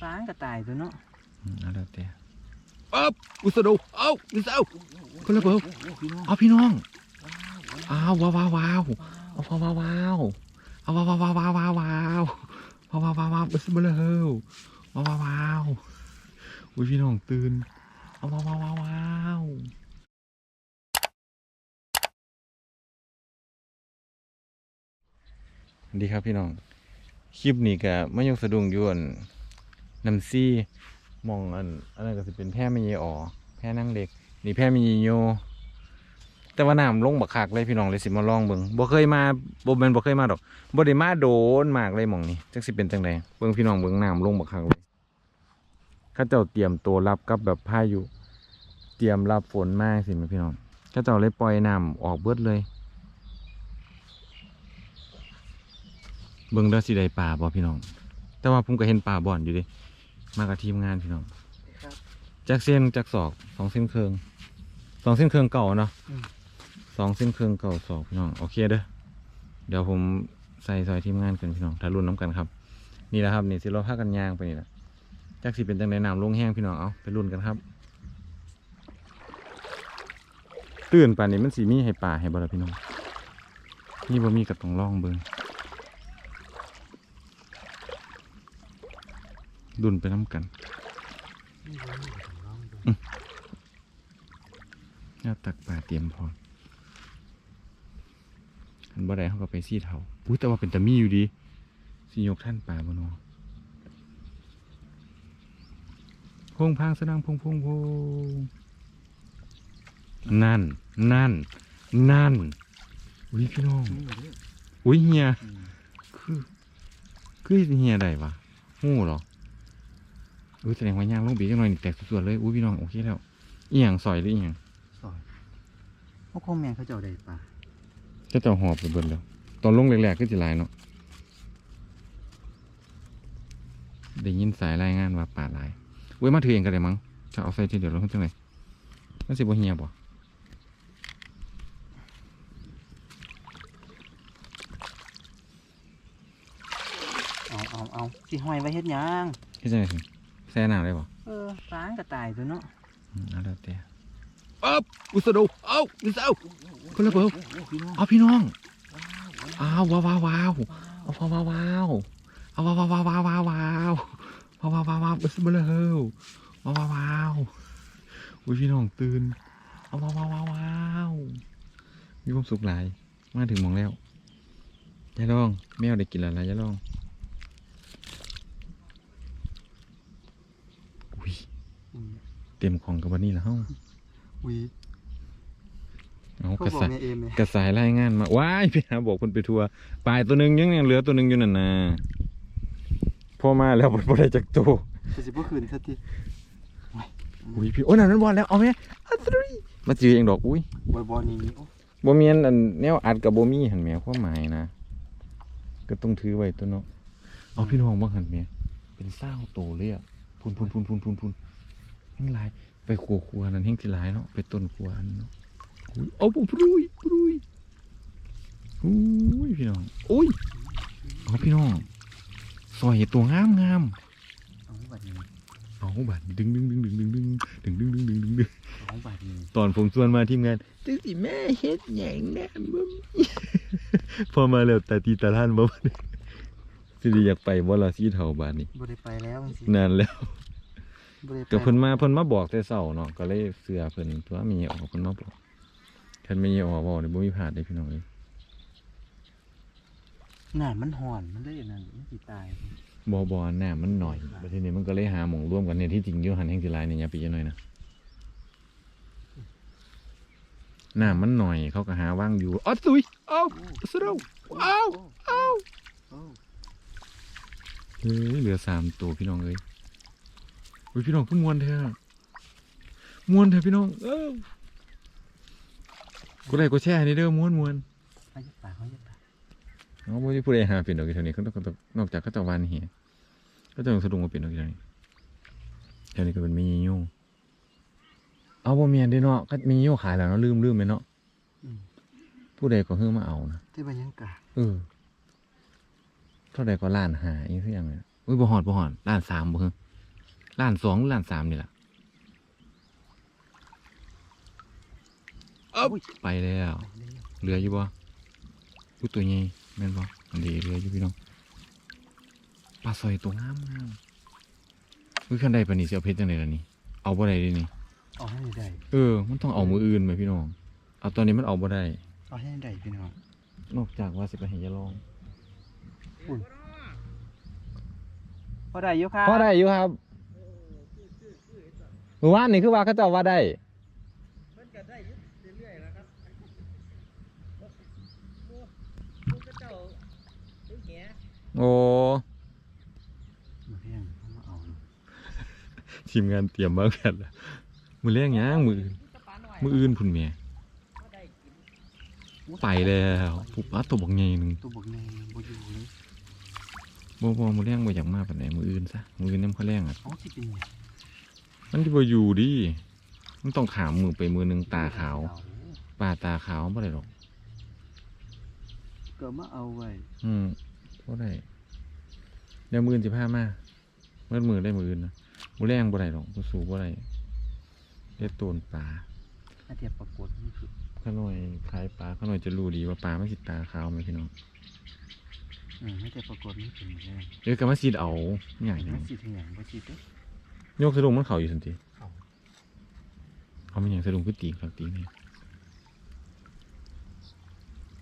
ฟ้างก็ตายตัวเนาะอืมเอาแล้วแต่อ๊อบอุสะดูเอ้าอุสะเอาคนละเบิดพี่น้องเอาพี่น้องอ้าวว้าวว้าวว้าวเอาว้าวว้าวว้าวเอาว้าวว้าวว้าวว้าวว้าวว้าวว้าวว้าวว้าวอุสะเบลอว้าวว้าวว้าวอุ้ยพี่น้องตื่นเอาว้าวว้าวว้าวว้าวสวัสดีครับพี่น้องคลิปนี้ก็ไม่ยกสะดุ้งอยวน น้ำซี่มองอันอันนั้นก็จะเป็นแพร่ไม่เยอ๋อแพร่นั่งเด็ก นี่แพร่มีโยแต่ว่าน้ำลงบักคักเลยพี่น้องเลยสิมาลองเบิงบ่เคยมาบ่แม่นบ่เคยมาดอกบ่ได้มาโดนมากเลยมองนี้จักสิเป็นจังไดเบิงพี่น้องเบิงน้ำลงบักคักเลยเขาเจ้าเตรียมตัวรับกับแบบพายุเตรียมรับฝนมากสิม่พี่น้องเขาเจ้าเลยปล่อยน้ำออกเบิดเลย เบิงเด้อสิได้ป่าบ่พี่น้อง แต่ว่าผมก็เห็นป่าบ่อนอยู่ดิ มากับทีมงานพี่น้องครับจักเส้นจักศอกสองเส้นเคืองสองเส้นเคืองเก่าเนาะอืม สองเส้นเคืองเก่าศอกพี่น้องโอเคเด้อเดี๋ยวผมใส่ซอยทีมงานกันพี่น้องถ้ารุ่นน้ำกันครับ นี่แหละครับนี่สิเราพากันยางไปนี่แหละจักสิเป็นจังไดน้ำลงแห้งพี่น้องเอาไปรุ่นกันครับ ตื่นป่านนี้มันสีมีให้ป่าให้บ่ล่ะพี่น้องนี่บ่มีกับต้องล่องเบิ่ง ดุนไปน้ำกันนี่บ่มีก็ต้องลองดูน่าตักปลาเตรียมพร้อมอันบ่ได้เขาก็ไปซี่เถาอุ้ยแต่ว่าเป็นตะมีอยู่ดีสิยกท่านปลาบ่เนอพงพางสนังพงพงพงนั่น นั่น นั่น อุ้ยพี่น้องนี่เด้ออุ้ยเฮียอืมคือ คือเฮียได้ปะหู้เหรอ อุ้ยแสดงว่าย่างลงบีจังหน่อยนี่แตกส่วนๆเลยอุ้ยพี่น้องโอเคแล้วอีหยังซอยหรืออีหยังซอยเพราะคงแม่นเขาเจ้าได้ปลาจะเจ้าหอบไปเบิดแล้ว ตอนลงแรกๆก็จะลายเนาะได้ยินสายรายงานว่าป่าหลายเว้ยมาถือเองก็ได้มั้งจะเอาใส่ทีเดียวแล้วมันจังไงมันสิบ่เฮียบ่เอาเอาเอาสิห้อยไว้เฮ็ดหยังเฮ็ดจังไงสิ แซ่น้ำได้บ่เออฟ้างก็ตายตัวเนาะอืมเอาแล้วแต่อ๊อบอุสะดูเอ้าอุสะเอาคนละเบิดพี่น้องเอาพี่น้องอ้าวว้าวว้าวว้าวเอาว้าวว้าวว้าวเอาว้าวว้าวว้าวว้าวว้าวว้าวว้าวว้าวว้าวอุสะเบลอว้าวว้าวว้าวอุ้ยพี่น้องตื่นเอาว้าวว้าวว้าวว้าวมีความสุขหลายมาถึงหมองแล้วยายลองแมวได้กินแล้วนะยายลองอุ้ย อืม เต็มของกับวันนี้แล้วเฮ้าอุ้ยเอาเขากระบอกสายแม่เอมเลยกระสายรายงานมาว้ายไปหาบอกคนไปทัวร์ปลายตัวหนึ่งยังยังเหลือตัวหนึ่งอยู่นั่นนะพอมาแล้วบ่ได้จากตัวจะสิบ่คืนซะทีอุ้ยพี่โอ้ยนั่นมันบอลแล้วเอาไหมอัตรีมาจือเองดอกอุ้ยบ่บ่นี่นี่โอ้บ่มีอันอันแนวอัดกับบ่มีหันแหมความหมายนะ ก็ต้องถือไว้ตัวเนาะเอาพี่น้องบ่หันแหมเป็นเศร้าโตเลยอะพูนพูนพูนพูนพูนพูน แห่งหลายไปครัวครัวนั่นแห่งที่หลายเนาะไปต้นครัวอันเนาะอุ้ยเอาปุ๊บปรุยปรุยอุ้ยพี่น้องอุ้ยเอาพี่น้องซอยตัวงามงามเอาบัดนี้เอาบัดนี้ดึงดึงดึงดึงดึงดึงดึงดึงดึงดึงดึงดึงเอาบัดนี้ตอนผมชวนมาทีมงานจังสิแม่เฮ็ดหยังแน่บ่มีพอมาแล้วตาตีตาท่านบ่สิได้อยากไปบ่ล่ะสีเฒ่าบาดนี้บ่ได้ไปแล้วจังซี่นานแล้วบ่ได้ไป ก็เพิ่นมาเพิ่นมาบอกแต่เช้าเนาะก็เลยเชื่อเพิ่นตัวมีออกเพิ่นมาบอกคันมีออกบ่นี่บ่มีพลาดเด้พี่น้องเอ้ยน่ามันห่อนมันเลยนั่นมันสิตายบ่บ่น้ามันหน่อยบัดทีนี้มันก็เลยหาหม่องร่วมกันเนี่ยที่จริงอยู่หันแห่งสิหลายนี่อย่าไปเยอะหน่อยนะน้ามันหน่อยเขาก็หาว่างอยู่อ๋อสุยเอ้าสะดวเอ้าเอ้าโอ้เฮ้ยเหลือสามตัวพี่น้องเอ้ย เฮ้ยพี่น้องขึ้นมวนเถอะมวนเถอะพี่น้องเออกูไลค์กูแช่นี่เด้อมวนมวนเขาจะปากเขาจะปากเอาบ่ได้ผู้ใดหาเป็นดอกอีเท่านี้เขาต้องต้องนอกจากเขาจะวานเหี้ยก็ต้องสะดุ้งมาเป็นดอกอีเท่านี้เท่านี้ก็เป็นมีโยเอาบ่แม่นเด้เนาะก็มีโยขายแล้วเนาะลืมลืมไปเนาะอืมผู้ใดก็เฮือมาเอานะที่บรรยากาศเออเท่าใดก็ล้านหาอีกคือหยังเนี่ยอุ้ยบ่หอดบ่หอดล้านสามบ่ฮะ ล้านสองหรือล้านสามนี่แหละเอ้าอุ้ยไปแล้วเหลืออยู่บ่ผู้ตัวใหญ่แม่นบ่อันนี้เหลืออยู่พี่น้องปลาซอยตัวงามงามอุ้ยคันใดปานนี้สิเอาเพชรจังไดล่ะนี่เอาบ่ได้เดินี่เอาให้ได้เออ มันต้องเอามืออื่นไหมพี่น้องเอาตอนนี้มันเอาบ่ได้เอาให้ได้พี่น้องนอกจากว่าสิไปให้ยาลองพอได้อยู่ครับพอได้อยู่ครับเมื่อวานนี่คือว่าเขาเจ้าว่าได้มันก็ได้อยึดเรื่อยๆแล้วครับมูมูก็เจ้าตึ้งแหโอ้มาเพียงเขามาเอาทีมงานเตรียมมากันแล้วมือเลี้ยงหยังมืออื่นจะปลาหน่อยมืออื่นพุ่นแม่ก็ได้กินไปแล้วปุ๊บอัดตัวบักใหญ่หนึงตัวบกแนบ่อยู่เลยบ่บ่มือเลี้ยงบ่อยากมาปานใดมืออื่นซะมืออื่นนำเขาแรงอะเอาสิเป็นไง มันสิบ่อยู่ดิมันต้องขามมือไปมือหนึงตาขาวป้าตาขาวบ่ได้หรอก ก็มาเอาไว้ อืมบ่ได้เดี๋ยวมืออื่นสิพามาเมื่อมือได้มืออื่นนะมือแรงบ่ได้หรอกบ่สู้บ่ได้เฮ็ดตูนปลาอาเทียบปรากฏนี่คือข้าหน่อยขายปลาข้าหน่อยจะรู้ดีว่าปลาไม่สิตาขาวไหมพี่น้องเออไม่แต่ปรากฏนี่เป็นแรงเดี๋ยวก็มาซีดเอาอย่างไม่นี้สิถึงอย่างบ่สิเด้อ โยกสะดุงมันเขาอยู่สันติเขาเขาไม่อย่างสะดุงคือตีครับตีนี่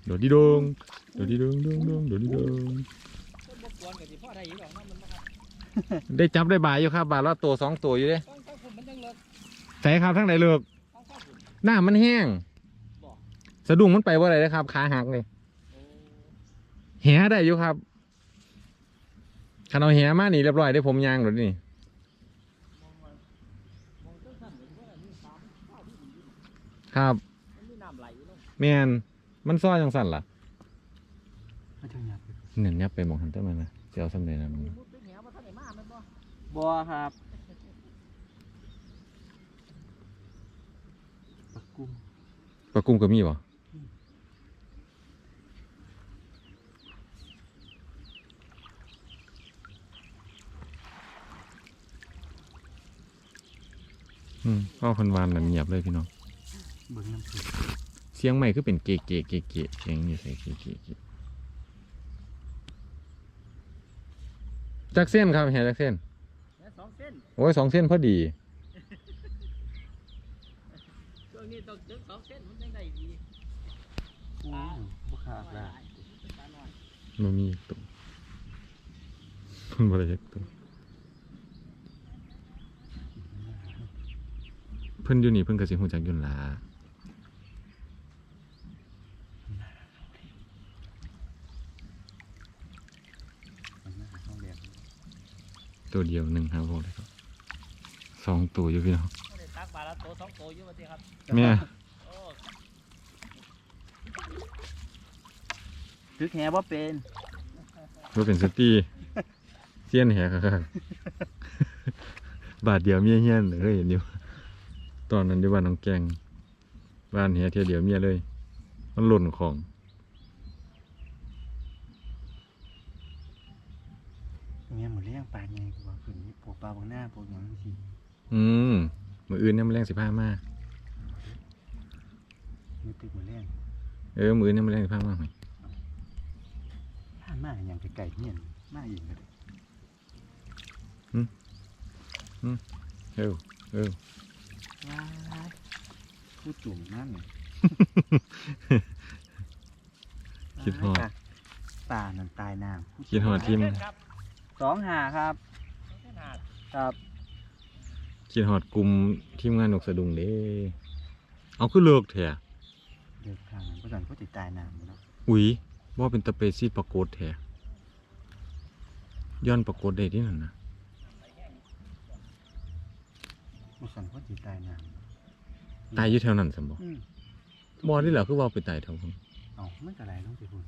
โดดดีดงโดดดีดงดงดงโดดดีดงต้นบกวนกับที่พ่อได้อยู่หรอกเนาะมันนะครับได้จับได้บายอยู่ครับ บาทละตัวสองตัวอยู่เด้ต้องต้องคุณมันจังเลิกใส่ครับทั้งไหนเลือกต้องเข้าคุณหน้ามันแห้งบอกสะดุ้งมันไปว่าอะไรนะครับ ขาหักเลยโอ้แหได้อยู่ครับขันเอาแหมานี่เรียบร้อยได้ผมยางหรอนี่ มองมันมองต้นสั่นเหมือนว่ามีน้ำข้าวที่ดีอยู่ ครับมันมีน้ำไหลอยู่เนาะแมนมันซ้อยจังสั่นล่ะเขาจะหยับไปเนี่ยยับไปมองหันเต้นมันนะเจ้าสำเร็จนะมึงมีมุดไปแหมาท่านไหนมาแมันบ่บ่ครับปลากุ้งปลากุ้งก็มีบ่อืมก็คนวานน่ะเงียบเลยพี่น้อง เบิ่งน้ำผึ้งเสียงใหม่คือเป็นเกะเกะเกะเกะเสียงอยู่ใส่เกะเกะเกะจักเส้นครับเฮียจักเส้นแหสองเส้นโอ้ยสองเส้นพอดี ช่วงนี้ต้องถึงสองเส้นมันจังได้ดีโอ้ยบ่ขาดปลาละหลายปลาหน่อยมันมีอีกตัวมันบริจักตัวเพิ่นอยู่นี่เพิ่นก็สิฮู้จักอยุ่นนล่ะ มันน่าต้องแบบ ตัวเดียวหนึ่งครับผมเลยครับสองตัวอยู่พี่น้องไม่ได้ตักปลาละโตสองโตอยู่ว่าสิครับแม่โอ้ตึกแหบ่เป็นว่าเป็นสตีเสี้ยนแหกครับบาทเดียวเมียเฮียนเลยเห็นอยู่ตอนนั้นที่บ้านน้องแกงบ้านเฮียเทียเดียวเมียเลย มันหล่นของ เงี้ยหมดเลี้ยงปลาไงกูว่าขึ้นนี่พวกปลาบางหน้าพวกหยังสิ อืมมืออื่นเนี่ยมันแรงสิบห้ามามือตึกหมดเลี้ยงเออมืออื่นเนี่ยมันแรงสิบห้ามากไหมผ่านมาอย่างไกลๆเฮียนมาเองก็ได้เออเออว้ายพูดจุ่มนั่นคิดฮอดป่านั่นตายน้ำพูคิดฮอดทีมเส้นครับสองหาครับสองเส้นหาดครับ คิดหอดกลุ่มทีมงานนกสะดุงเด้เอาคือเลิกแท้เดินทางเพราะฉะนั้นก็ติดตายน้ำเนาะอุ้ยว่าเป็นตะเปซีปรากฏแท้ย้อนปรากฏได้ที่นั่นนะเพราะฉะนั้นก็ติดตายน้ำตายอยู่แถวนั้นสมบ่อืมบ่นี่แหละคือว่าไปตายแถวพุ่นเอามันก็ไหลลงไปพุ่น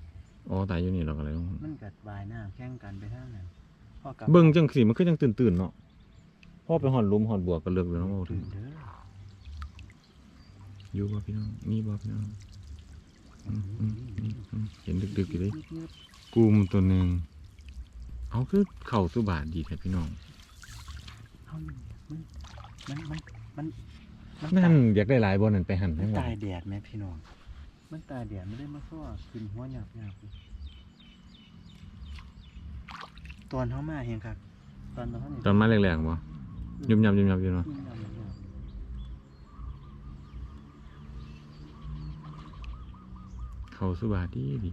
อ๋อตายอยู่นี่เราก็เลยต้องมันกัดวายน้ำแข่งกันไปทางนั้นพ่อกลับเบิ่งจังสิมันคือจังตื่นๆเนาะ พ่อไปหอดหลุมหอดบัวก็เลิกเลยเนาะว่าถึตื่งนเด้ออยู่บ่พี่น้องมีบ่พี่น้องอืมอืมอืมอืมเห็นดึกๆอยู่เลยกลุ่มตัวหนึ่งเอาคือเข้าสุบาทดีแท้พี่น้องเฮามันมันมันมันมันนั่ตานอยากได้หลายบ่นั่นไปหั่นมัให้นหมดตายแดดแม่พี่น้องมันตายแดดไม่ได้มาซ้อขึ้นหัวหยาบหยาบเลยตอนเฮามาเห็นครับ ตอนเฮาตอนมาแรงๆบ่ ยุ่มยำยุ่มยำอยู่เนาะยุ่งยากยุ่งยากเข้าสุบาทดีดี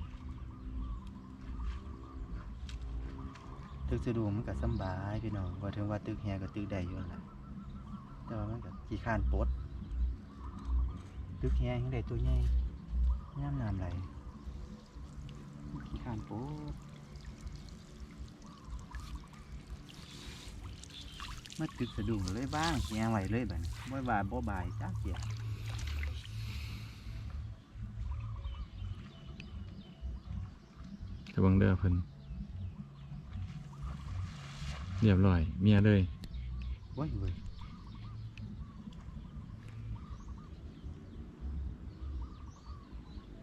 ตึกสะดวกมันก็สำบายพี่น้องว่าถึงว่าตึกแฮก็ตึกได้อยู่นั่นล่ะแต่ว่ามันก็ขี้ข้านปลดตึกแฮยังได้ตัวใหญ่ย่ามน้ำไหลขี้ข้านปลด มาตึกสะดุ้งเลยบ้างแฮไหวเลยบัดนี้บ่บายบ่บายจ้าเสียระวังเด้อเพิ่นเรียบร้อย เมียเลยโอ้ยเว้ย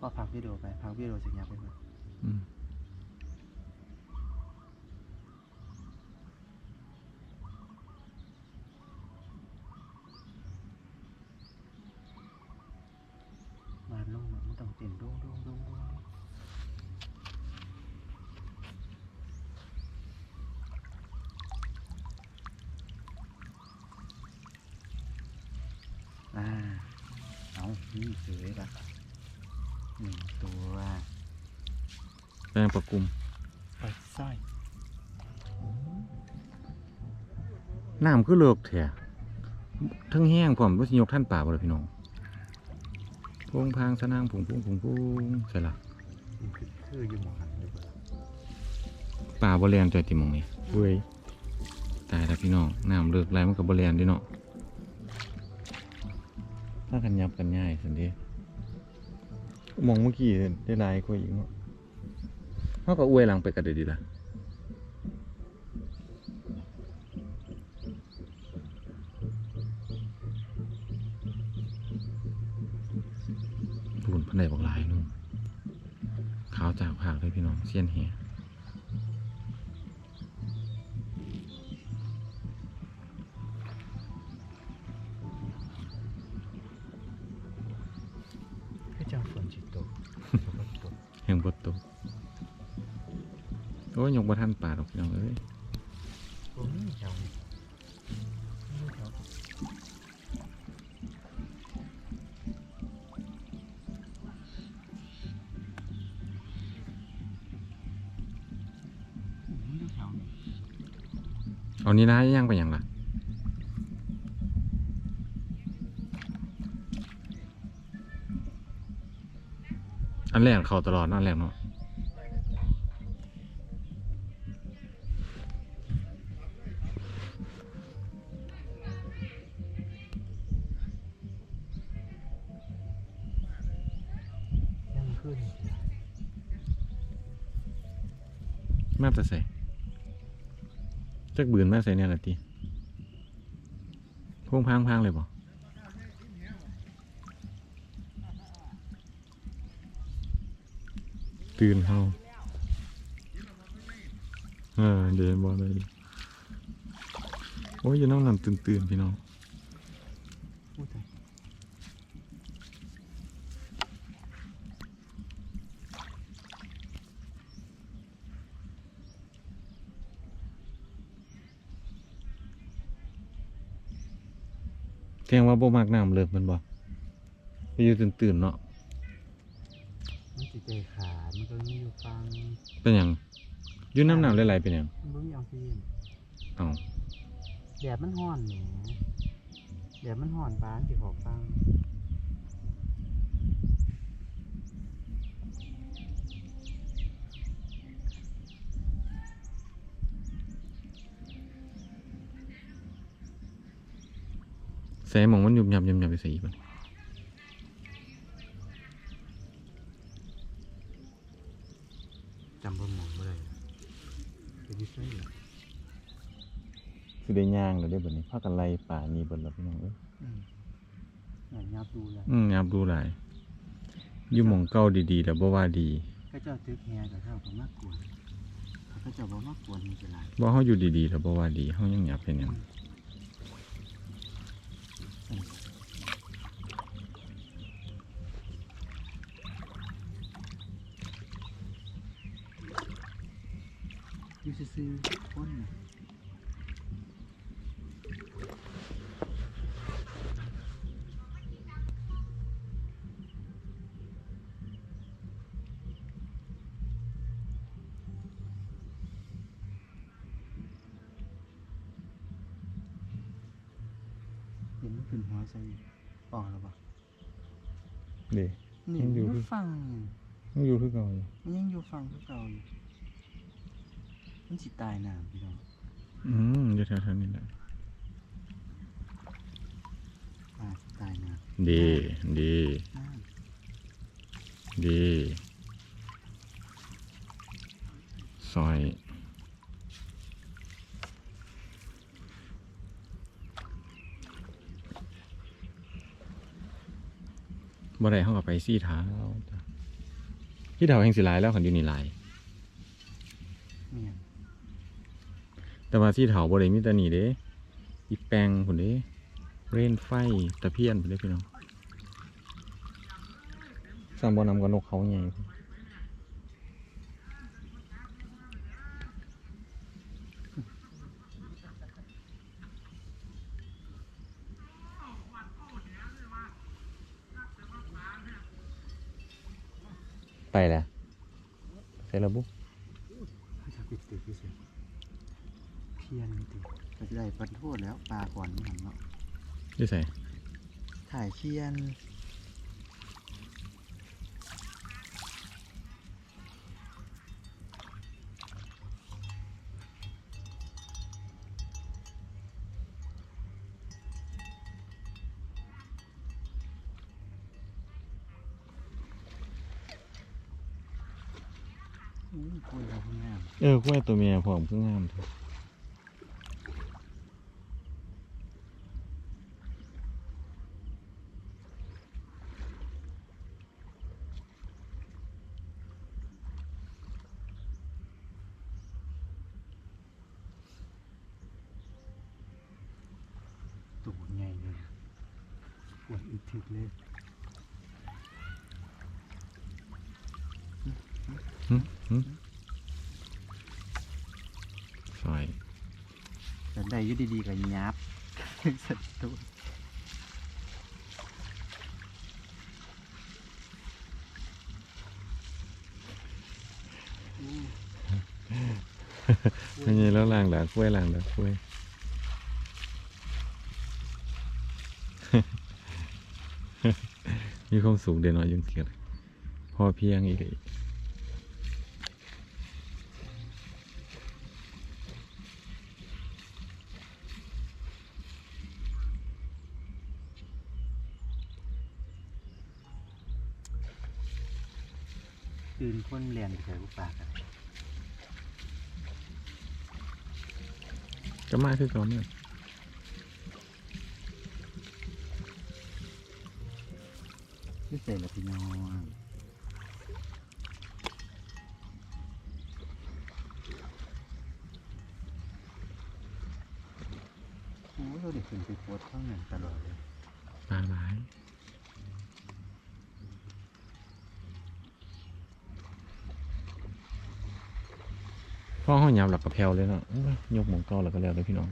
ก็พักวิดีโอไปพักวิดีโอสัญญาไปเถอะอืม มาลงมันต้องเต้นดุ้งดุ้งดุ้งดุ้งอ่า เอา นี่เสยละหนึ่งตัวแป้งประกุมไปสร้อยน้ำคือเลือกแท้ทั้งแห้งพร้อมบ่สิยกท่านป่าบ่ล่ะพี่น้องพงพางสนางผงพุงผงพุงใช่ล่ะมันคือคืออยู่หมองหันเลยเปล่าป่าบ่แล่นจ่อยติหมองนี่เว้ยตายแล้วพี่น้องน้ำเลิกไหลมันก็บ่แล่นเดิเนาะ ถ้ากันยับกันง่ายซั่นเด้มองเมื่อกี้ได้หลายกว่าอีกเนาะเฮาก็อวยหลังไปก็ได้ดีล่ะปุ่นพันใดบอกหลายนู่นขาวจากผากเลยพี่น้องเสียนเหีย อ้ยยกบ่ทันป่าดอกพี่น้องเอ้ยเอานี้นะย่างไปหยังล่ะอันแรกเขาตลอดนะอันแรกเนาะ จักบืนมาใส่เนี่ยละทีพงพางพางเลยบ่ตื่นเฮาเออเดี๋ยวบ่ได้โอ้ยยังน้ำน้ำตื่นตื่นๆพี่น้อง พูดไป แท งว่าบ่มักน้ำเลิกมันบ่ไปอยู่ตื่นตื่นๆเนาะมันจิตใจขาดมันก็มีอยู่ฟังเป็นหยังอยู่น้ำน้ำไหลๆเป็นหยังมันบ่มีออกซิเจนเอ้าแดดมันร้อนแหมแดดมันร้อนบ้านสิขอฟัง ใส่หมองมันยุบยับยุบยับไปใส่อีกบ่จำบ่หมองบ่ได้ไปดิซื้อสิได้ย่างแล้วได้อบัดนี้พากันไล่ป่านี้เบิดแล้วพี่น้องเอ้ยอืมหน่อยยับดูเลยอืมยับดูหลายอยู่หม่องเก่าดีๆแต่บ่ว่าดีก็เจ้าตึกแฮกับเจ้าก็มากกว่าเขาก็เขาจะบอกว่ากวนมันจะหลายบ่เฮาอยู่ดีๆถ้าบ่ว่าดีเฮายังหยับเป็นหยัง อยู่ซื่อๆคนน่ะเห็นมันขึ้นหัว ใส่ปอแล้วปะเด้นี่มันอยู่อยู่ฟังมันอยู่คือเก่าอยู่มันยังอยู่ฟังคือเก่าอยู่มันสิตายน้ำพี่น้องอืมอยู่แถวๆนี้แหละอ่าสิตายน้ดีดีำน้ดีซอย บ่ได้เฮาก็ไปซี่เท้าที่เท้าแห่งสิหลายแล้วคันอยู่นี่หลายำเนี่ยแต่ว่าที่เถาบ่ได้มีแต่นี่เด้อีแปงพุ่นเด้เรนไฟตะเพียนพุ่นเด้พี่น้องสร้างบ่นำกับนกเขาใหญ่ แล้วใส่ระบุเขาจะปิดตึกที่สุดเพียนติก็จะได้ปันโทษแล้วปลาก่อนนี่หันเนาะได้ใส่ถ่ายเคียนอืมคุยเราเพิ่งงาม เออกล้วยตัวเมียพร้อมคืองามเถอะ ตัวใหญ่เลยปวดอึดถึกเลย หึหึซอย แต่ไดีๆกับยับสัตว์ตัวไม่ใช่แล้วล่างดากกล้วยล่างดากกล้วยมีความสุขเด่นน้อยยังเสียเลยพอเพียงอีกเลย ตื่น คนเรียนไปใส่ลูกปลากันก็มาคือเก่าเนี่ยไม่ใส่ละพี่น้องโอ้ยเราเด็กขึ้นไปโพสต์ข้างหนึ่งตลอดเลยปลาหลาย พ่อห้องยำหลักกระเพราเลยเนาะยกหมองเก้าแล้วก็แล้วเลยพี่น้อง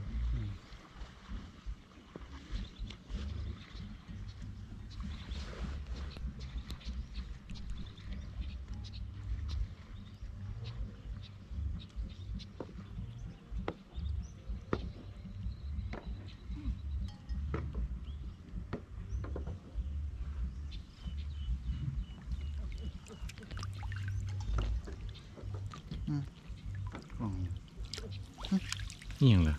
กล่อง นี่ยังเหรอ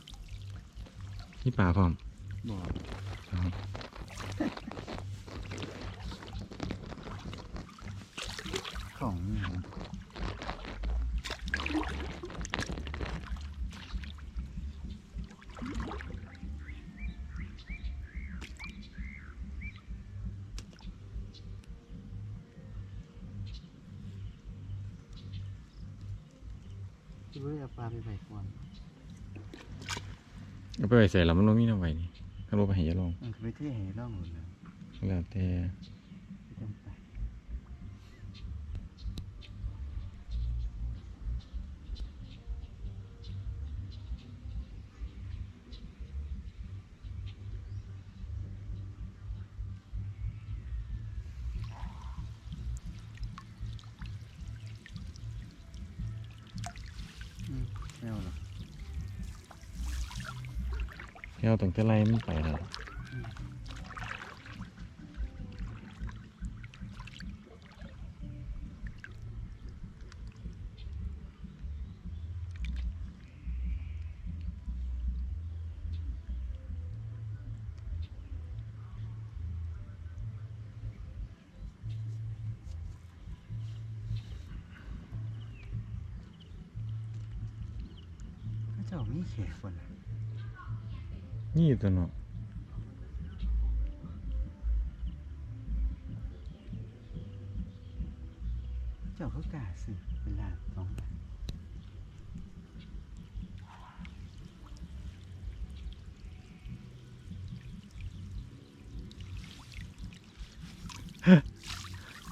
นี่ป่าพร้อมบอกครับ ของนี่นะ ที่บ่ได้เอาปลาไปไว้ก่อน เอา ไปไว้ใส่แล้วมันบ่มีน้ำไว้นี่ถ้าบ่ไปให้ยาลองมันก็ไปเทให้ร่องหมดเลยแล้วแต่ แก้วตั้งแต่ไล่มันไปแล้วพระเจ้ามีแขกคนน่ะนี่ตัวเขากล้าซื้อเป็นล้าน สองล้าน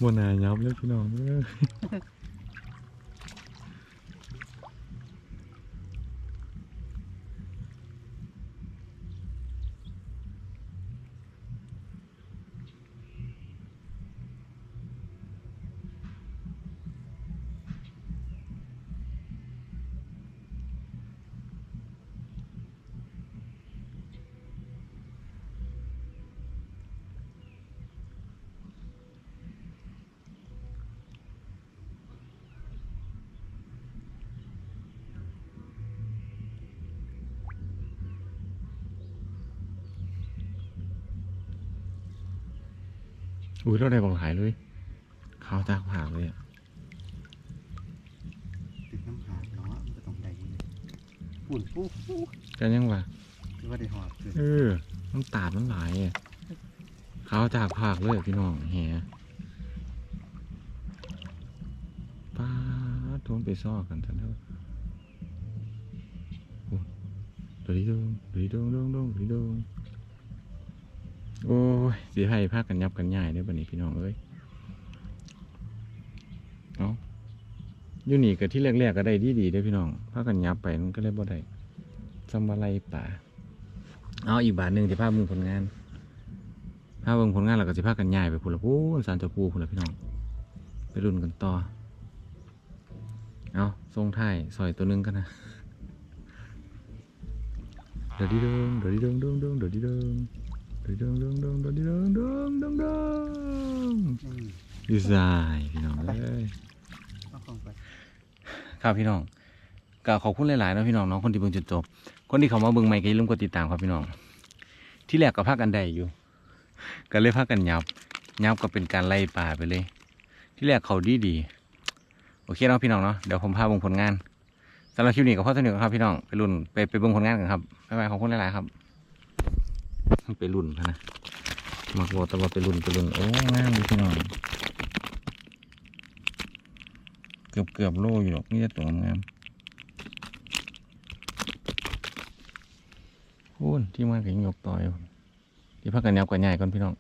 บ่น่ายับเลย องเอ้ยอุ้ยเราได้บักหลายเลยขาวจากผากเลยอะตึกน้ำหาเนาะมันก็ต้องได้อยู่เลยปุ่นปุ๊บปุ๊บกันยังวะคือว่าได้หอบขึ้นเออมันตาดมันหลายอะขาวจากผากเลยพี่น้องแหป้าดโทนไปซอกกันทันเถอะโอ้ดดีดงดดีดงดงดงดดีดง โอ้ยสีให้พากันยับกันใหญ่ได้อบัดนี้พี่น้องเอ้ยเอาอยู่นี่กับที่แรกๆก็ได้ดีดีๆได้พี่น้องพากันยับไปมันก็เลยบ่ได้ซำอะไรป่าเอาอีกบาทหนึ่งสิพาเบิ่งผลงานพาเบิ่งผลงานแล้วก็สิพากันย้ายไปพุ่นละพูนสารเจ้าปูพุ่นละพี่น้อง ไปรุ่นกันต่อเอาทรงไทยซอยตัวหนึงกันนะเดี๋ยวดีเดิงเดี๋ยวดีเดิงเดิงเดิงเดี๋ยวดีเดิง ดี๋ยวดีเดิงดิงดิงดี๋ยวดีเดิงดิงดิงดิงอืมดีไซน์พี่น้องเอ้ยครับพี่น้องก็ขอบคุณหลายๆนะพี่น้องน้องคนที่เบิ่งจนจบ คนที่เขามาเบิ่งใหม่ก็อย่าลืมกดติดตามครับพี่น้อง ที่แรกก็พากันได้อยู่ ก็เลยพากันยับยับก็เป็นการไล่ป่าไปเลย ที่แรกเขาดีดีโอเคเนาะพี่น้องเนาะเดี๋ยวผมพาเบิ่งผลงานสำหรับคลิปนี้ก็พอเท่านี้ก่อนครับพี่น้องไปรุ่นไปไปเบิ่งผลงานกันครับบ๊ายบายขอบคุณหลายๆครับ ไปรุ่นพะนะมักวอตะวันไปรุ่นไปรุ่นโอ้งามดีพี่น้องเกือบเกือบโลอยู่หรอกนี่จะตัวงามพูนที่มันก็ยังยกต่อยที่พักกันแนวกันใหญ่ก่อนพี่น้อง